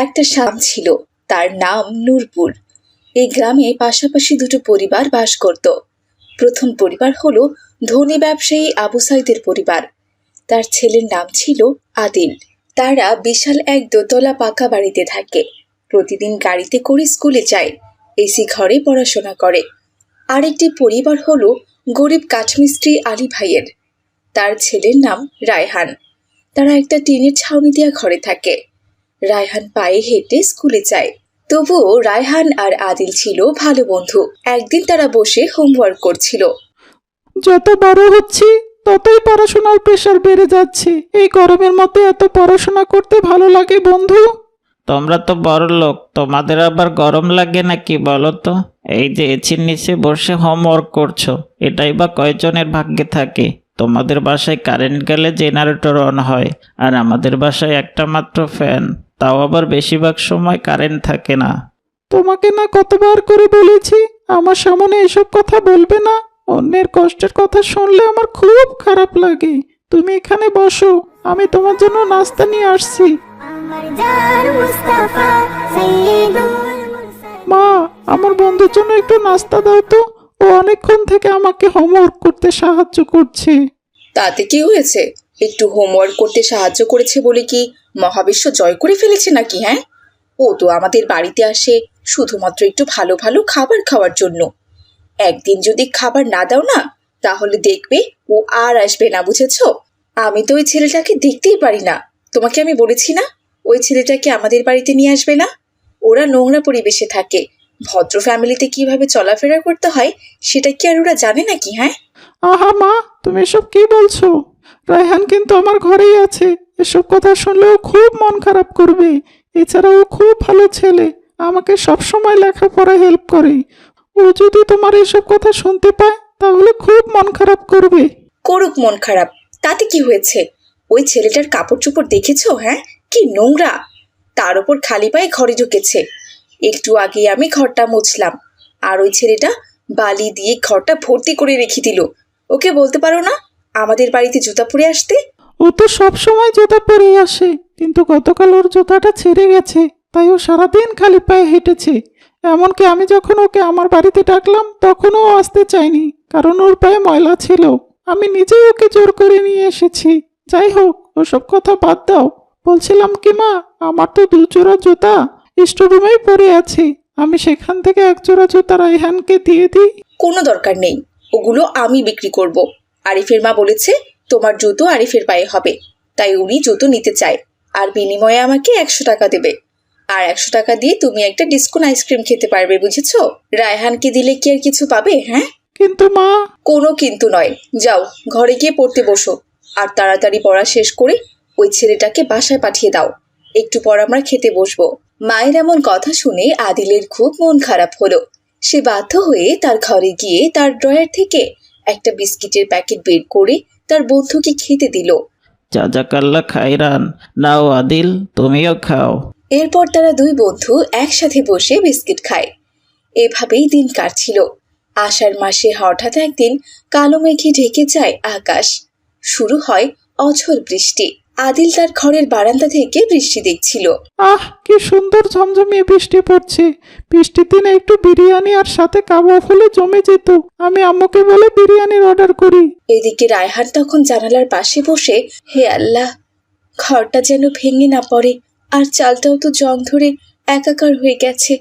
একটা সাম ছিল। তার নাম নূরপুর। এই গ্রামে পাশাপাশি দুটো পরিবার বাস করত। প্রথম পরিবার হলো ধনী ব্যবসায়ী আবু সাইদের পরিবার। তার ছেলের নাম ছিল আদিল। তারা বিশাল এক দোতলা পাকা বাড়িতে থাকে। প্রতিদিন গাড়িতে করে স্কুলে যায়, এসি ঘরে পড়াশোনা করে। আরেকটি পরিবার হলো গরিব কাঠমিস্ত্রি আলী ভাইয়ের। তার ছেলের নাম রায়হান। তারা একটা টিনের ছাউনি দেওয়া ঘরে থাকে। রায়হান পায়ে হেঁটে স্কুলে যায়। তবুও রায়হান আর আদিল ছিল ভালো বন্ধু। একদিন তারা বসে হোমওয়ার্ক করছিল। যত বড় হচ্ছি ততই পড়াশোনার প্রেশার বেড়ে যাচ্ছে। এই গরমের মধ্যে এত পড়াশোনা করতে ভালো লাগে বন্ধু? তোমরা তো বড় লোক তোমাদের আবার গরম লাগে নাকি বলো তো? এই যে এচির নিচে বসে হোমওয়ার্ক করছ এটাই বা কয়জনের ভাগ্যে থাকে? তোমাদের বাসায় কারেন্ট গেলে জেনারেটর অন হয় আর আমাদের বাসায় একটা মাত্র ফ্যান তাও আবার বেশিরভাগ সময় কারেন্ট থাকে না। তোমাকে না কতবার করে বলেছি আমার সামনে এসব কথা বলবে না। অন্যের কষ্টের কথা শুনলে আমার খুব খারাপ লাগে। তুমি এখানে বসো আমি তোমার জন্য নাস্তা নিয়ে আসছি। মা আমার বন্ধুর জন্য একটু নাস্তা দাও তো। ও অনেকক্ষণ থেকে আমাকে হোমওয়ার্ক করতে সাহায্য করছে। তাতে কি হয়েছে? একটু হোমওয়ার্ক করতে সাহায্য করেছে বলে কি মহাবিশ্ব জয় করে ফেলেছে নাকি হ্যাঁ? ও তো আমাদের বাড়িতে আসে শুধুমাত্র একটু ভালো ভালো খাবার খাওয়ার জন্য। একদিন যদি খাবার না দাও না, তাহলে দেখবে ও আর আসবে না, বুঝেছ? আমি তো ওই ছেলেটাকে দেখতেই পারি না। তোমাকে আমি বলেছি না, ওই ছেলেটাকে আমাদের বাড়িতে নিয়ে আসবে না? ওরা নোংরা পরিবেশে থাকে। ভদ্র ফ্যামিলিতে কীভাবে চলাফেরা করতে হয়, সেটা কি আর ওরা জানে নাকি হ্যাঁ? আহা মা, তুমি এসব কি বলছো? রায়হান কিন্তু আমার ঘরেই আছে। এসব কথা শুনলেও খুব মন খারাপ করবে। এছাড়া ও খুব ভালো ছেলে। আমাকে সবসময় লেখাপড়ায় হেল্প করে। ও যদি তোমার এসব কথা শুনতে পায়, তাহলে খুব মন খারাপ করবে। করুক মন খারাপ। তাতে কি হয়েছে? ওই ছেলেটার কাপড় চোপড় দেখেছ হ্যাঁ? কি নোংরা। তার ওপর খালি পায়ে ঘরে ঢুকেছে। একটু আগে আমি ঘরটা মুছলাম। আর ওই ছেলেটা বালি দিয়ে ঘরটা ভর্তি করে রেখে দিল। ওকে বলতে পারো না? আমাদের বাড়িতে জুতা পরে আসতে? ও তো সব সময় জুতা পরেই আসে কিন্তু গতকাল ওর জুতাটা ছেড়ে গেছে তাই ও সারাদিন খালি পায়ে হেঁটেছে। এমনকি আমি যখন ওকে আমার বাড়িতে ডাকলাম তখনও ও আসতে চায়নি কারণ ওর পায়ে ময়লা ছিল। আমি নিজেই ওকে জোর করে নিয়ে এসেছি। যাই হোক ওসব কথা বাদ দাও। বলছিলাম কি মা আমার তো দু জোড়া জুতা স্টোরুমেই পড়ে আছে। আমি সেখান থেকে এক জোড়া জুতা রাইহানকে দিয়ে দিই। কোনো দরকার নেই ওগুলো আমি বিক্রি করব। আরিফের মা বলেছে তোমার জুতো আরিফের পায়ে হবে। তাই উনি জুতো নিতে চায় আর বিনিময়ে আমাকে একশো টাকা দেবে। আর একশো টাকা দিয়ে তুমি একটা ডিসকাউন্ট আইসক্রিম খেতে পারবে বুঝেছ? রায়হানকে দিলে কি আর কিছু পাবে হ্যাঁ? কিন্তু মা। কোনো কিন্তু নয়। যাও ঘরে গিয়ে পড়তে বসো। আর তাড়াতাড়ি পড়া শেষ করে ওই ছেলেটাকে বাসায় পাঠিয়ে দাও। একটু পর আমরা খেতে বসবো। মায়ের এমন কথা শুনে আদিলের খুব মন খারাপ হলো। সে বাধ্য হয়ে তার ঘরে গিয়ে তার ড্রয়ার থেকে একটা বিস্কিটের প্যাকেট বের করে তার বন্ধুকে খেতে দিল। জাজাকাল্লা খাইরান নাও আদিল তুমিও খাও। এরপর তারা দুই বন্ধু একসাথে বসে বিস্কিট খায়। এভাবেই দিন কাটছিল। আষাঢ় মাসে হঠাৎ একদিন কালো মেঘে ঢেকে যায় আকাশ। শুরু হয় অঝর বৃষ্টি। আদিল তার ঘরের বারান্দা থেকে বৃষ্টি দেখছিল। আহ কি সুন্দর ঝমঝমিয়ে বৃষ্টি পড়ছে। বৃষ্টির দিনে একটু বিরিয়ানি আর সাথে কাবাব হলে জমে যেত। আমি আম্মুকে বলে বিরিয়ানির অর্ডার করি। এদিকে রায়হান তখন জানালার পাশে বসে হে আল্লাহ ঘরটা যেন ভেঙে না পড়ে আর চালটাও তো জং ধরে একাকার হয়ে গেছে।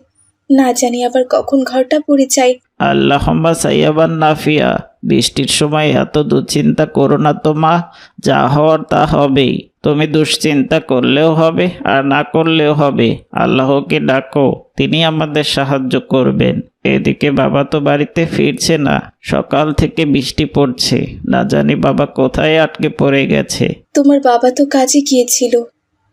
না জানি আবার কখন ঘরটা পড়ে যায়। আল্লাহম্মা সাইয়াবান নাফিয়া বৃষ্টির সময় এত দুশ্চিন্তা করো না তো মা যা হওয়ার তা হবেই। তুমি দুশ্চিন্তা করলেও হবে আর না করলেও হবে। আল্লাহকে ডাকো তিনি আমাদের সাহায্য করবেন। এদিকে বাবা তো বাড়িতে ফিরছে না। সকাল থেকে বৃষ্টি পড়ছে। না জানি বাবা কোথায় আটকে পড়ে গেছে। তোমার বাবা তো কাজে গিয়েছিল।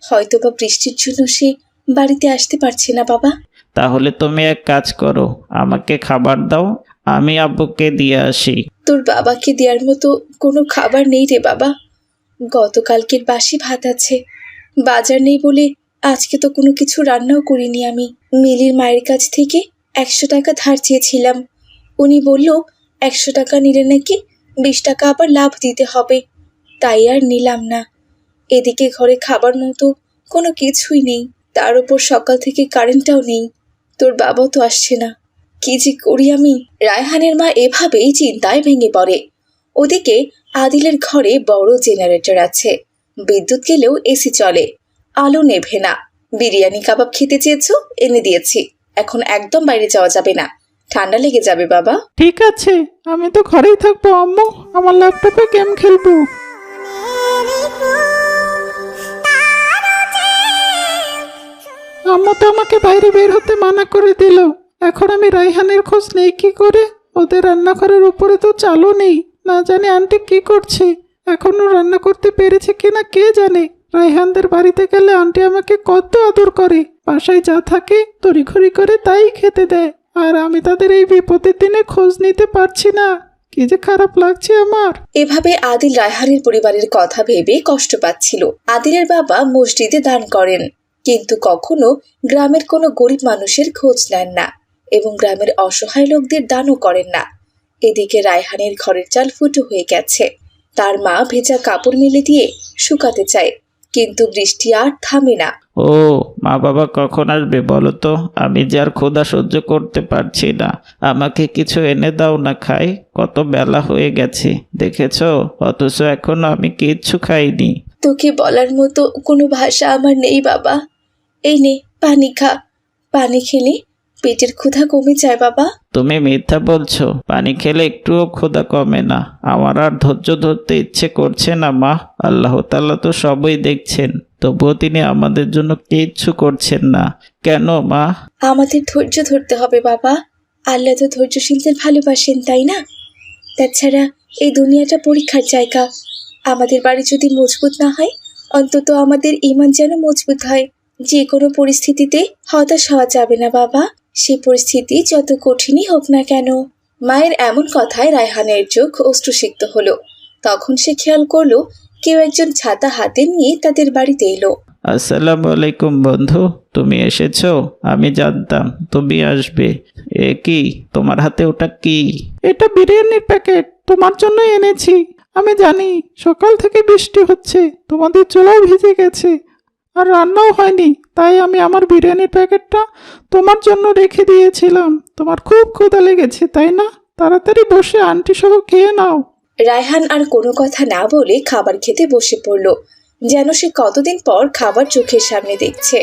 হয়তো বা বৃষ্টির জন্য সে বাড়িতে আসতে পারছে না বাবা। তাহলে তুমি এক কাজ করো আমাকে খাবার দাও আমি আব্বুকে দিয়ে আসি। তোর বাবাকে দেওয়ার মতো কোনো খাবার নেই রে বাবা। গতকালকের বাসি ভাত আছে। বাজার নেই বলে আজকে তো কোনো কিছু রান্নাও করিনি আমি। মিলির মায়ের কাছ থেকে একশো টাকা ধার চেয়েছিলাম। উনি বলল, একশো টাকা নিলে নাকি বিশ টাকা আবার লাভ দিতে হবে। তাই আর নিলাম না। এদিকে ঘরে খাবার মতো কোনো কিছুই নেই। তার উপর সকাল থেকে কারেন্টটাও নেই। তোর বাবা তো আসছে না। কি যে করি আমি? রায়হানের মা এভাবেই চিন্তায় ভেঙে পড়ে। ওদিকে আদিলের ঘরে বড় জেনারেটর আছে। বিদ্যুৎ গেলেও এসি চলে। আলো নেভে না। বিরিয়ানি কাবাব খেতে চেয়েছো? এনে দিয়েছি। এখন একদম বাইরে যাওয়া যাবে না। ঠান্ডা লেগে যাবে, বাবা। ঠিক আছে। আমি তো ঘরেই থাকব, আম্মু। আমার ল্যাপটপে গেম খেলব। আম্মু তো আমাকে বাইরে বের হতে মানা করে দিল। এখন আমি রাইহানের খোঁজ নেই, কি করে? ওদের রান্নাঘরের উপরে তো চালও নেই। না জানি আন্টি কি করছে। এখনও রান্না করতে পেরেছে কিনা কে জানে। রাইহানদের বাড়িতে গেলে আন্টি আমাকে কত আদর করে। বাসায় যা থাকে তড়িঘড়ি করে তাই খেতে দেয়। আর আমি তাদের এই বিপদের দিনে খোঁজ নিতে পারছি না। কি যে খারাপ লাগছে আমার। এভাবে আদিল রায়হানের পরিবারের কথা ভেবে কষ্ট পাচ্ছিল। আদিলের বাবা মসজিদে দান করেন। কিন্তু কখনো গ্রামের কোনো গরিব মানুষের খোঁজ নেন না এবং গ্রামের অসহায় লোকদের দানও করেন না। এদিকে রায়হানের ঘরের চাল ফুটো হয়ে গেছে। তার মা ভেজা কাপড় মেলে দিয়ে শুকাতে চায় কিন্তু বৃষ্টি আর থামে না। ও মা বাবা কখন আসবে বলো তো? আমি যে আর ক্ষুধা সহ্য করতে পারছি না। আমাকে কিছু এনে দাও না খাই কত বেলা হয়ে গেছে। দেখেছ? অথচ এখনও আমি কিচ্ছু খাইনি। তোকে বলার মতো কোনো ভাষা আমার নেই বাবা। এই নে পানি খা। পানি খেলে পেটের ক্ষুধা কমে যায় বাবা। তুমি মিথ্যা বলছো। পানি খেলে একটুও ক্ষুধা কমে না। আমার আর ধৈর্য ধরতে ইচ্ছে করছে না, মা। আল্লাহ তাল্লাহ তো সবই দেখছেন। তবুও তিনি আমাদের জন্য কিচ্ছু করছেন না। কেন, মা? আমাদের ধৈর্য ধরতে হবে, বাবা। আল্লাহ তো ধৈর্যশীলদের ভালোবাসেন, তাই না? তাছাড়া এই দুনিয়াটা পরীক্ষার জায়গা। আমাদের বাড়ি যদি মজবুত না হয়, অন্তত আমাদের ইমান যেন মজবুত হয়। যে কোনো পরিস্থিতিতে হতাশ হওয়া যাবে না, বাবা। সেই পরিস্থিতি যত কঠিনই হোক না কেন মায়ের এমন কথায় রায়হানের চোখ অশ্রুসিক্ত হলো। তখন সে খেয়াল করল কেউ একজন ছাতা হাতে নিয়ে তাদের বাড়িতে এলো। আসসালামু আলাইকুম বন্ধু তুমি এসেছ? আমি জানতাম তুমি আসবে। এ কি তোমার হাতে ওটা কি? এটা বিরিয়ানির প্যাকেট তোমার জন্য এনেছি। আমি জানি সকাল থেকে বৃষ্টি হচ্ছে তোমাদের চুলাও ভিজে গেছে। আর রান্নাও হয়নি তাই আমি আমার বিরিয়ানির প্যাকেটটা তোমার জন্য রেখে দিয়েছিলাম। তোমার খুব ক্ষুধা লেগেছে তাই না? তাড়াতাড়ি বসে আন্টি সহ খেয়ে নাও। রায়হান আর কোনো কথা না বলে খাবার খেতে বসে পড়ল যেন সে কতদিন পর খাবার চোখের সামনে দেখছে।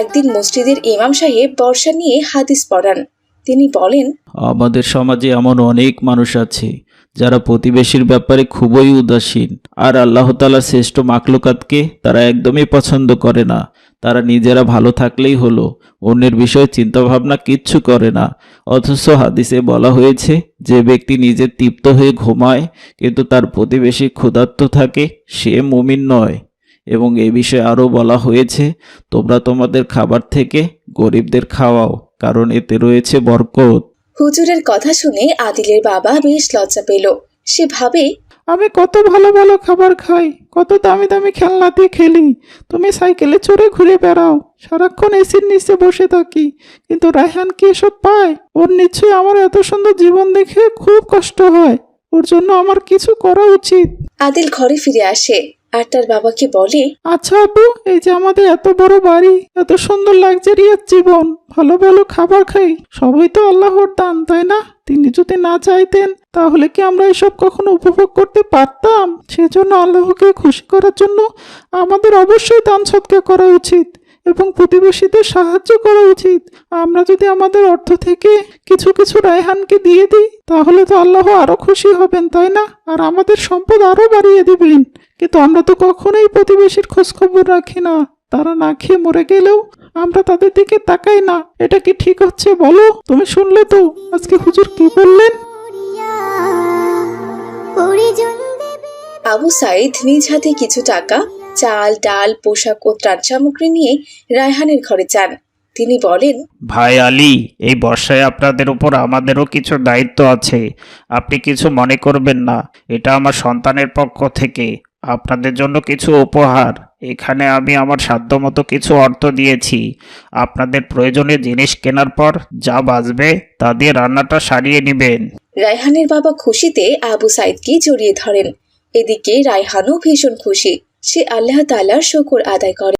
একদিন মসজিদের ইমাম সাহেব বর্ষা নিয়ে হাদিস পড়ান। তিনি বলেন আমাদের সমাজে এমন অনেক মানুষ আছে যারা প্রতিবেশীর ব্যাপারে খুবই উদাসীন আর আল্লাহ তালার শ্রেষ্ঠ মাকলুকাতকে তারা একদমই পছন্দ করে না। তারা নিজেরা ভালো থাকলেই হলো, অন্যের বিষয়ে চিন্তাভাবনা কিচ্ছু করে না। অথচ হাদিসে বলা হয়েছে, যে ব্যক্তি নিজে তৃপ্ত হয়ে ঘুমায়, কিন্তু তার প্রতিবেশী ক্ষুধার্ত থাকে, সে মুমিন নয়। এবং এ বিষয়ে আরও বলা হয়েছে, তোমরা তোমাদের খাবার থেকে গরিবদের খাওয়াও, কারণ এতে রয়েছে বরকত। হুজুরের কথা শুনে আদিলের বাবা বেশ লজ্জা পেল। সে ভাবে আমি কত ভালো ভালো খাবার খাই কত দামি দামি খেলনা দিয়ে খেলি। তুমি সাইকেলে চড়ে ঘুরে বেড়াও সারাক্ষণ এসির নিচে বসে থাকি। কিন্তু রায়হান কি এসব পায়? ওর নিশ্চয়ই আমার এত সুন্দর জীবন দেখে খুব কষ্ট হয়। ওর জন্য আমার কিছু করা উচিত। আদিল ঘরে ফিরে আসে। আর তার বাবাকে বলে আচ্ছা আপু, এই যে আমাদের এত বড় বাড়ি, এত সুন্দর লাক্সারিয়াস জীবন, ভালো ভালো খাবার খাই, সবই তো আল্লাহর দান, তাই না? তিনি যদি না চাইতেন, তাহলে কি আমরা এসব কখনো উপভোগ করতে পারতাম? সেজন্য আল্লাহকে খুশি করার জন্য আমাদের অবশ্যই দান সৎকার করা উচিত। এবং প্রতিবেশীদের সাহায্য করা উচিত। আমরা যদি আমাদের অর্থ থেকে কিছু কিছু রায়হানকে দিয়ে দিই তাহলে তো আল্লাহ আরও খুশি হবেন তাই না? আর আমাদের সম্পদ আরও বাড়িয়ে দিবেন। কিন্তু আমরা তো কখনোই প্রতিবেশীর খোঁজ খবর রাখি না। তারা না খেয়ে মরে গেলেও আমরা তাদের দিকে তাকাই না। এটা কি ঠিক হচ্ছে বলো? তুমি শুনলে তো। আজকে হুজুর কি বললেন? আবু সাইদ নিজ হাতে কিছু টাকা চাল ডাল পোশাক ও ত্রাণ সামগ্রী নিয়ে রায়হানের ঘরে যান। তিনি বলেন ভাই আলী এই বর্ষায় আপনাদের উপর আমাদেরও কিছু দায়িত্ব আছে। আপনি কিছু মনে করবেন না। এটা আমার সন্তানের পক্ষ থেকে। আপনাদের জন্য কিছু উপহার। এখানে আমি আমার সাধ্যমতো কিছু অর্থ দিয়েছি। আপনাদের প্রয়োজনীয় জিনিস কেনার পর যা বাঁচবে তা দিয়ে রান্নাটা সারিয়ে নেবেন। রায়হানের বাবা খুশিতে আবু সাইদকে জড়িয়ে ধরেন। এদিকে রায়হানও ভীষণ খুশি। সে আল্লাহ তালার শকর আদায় করে।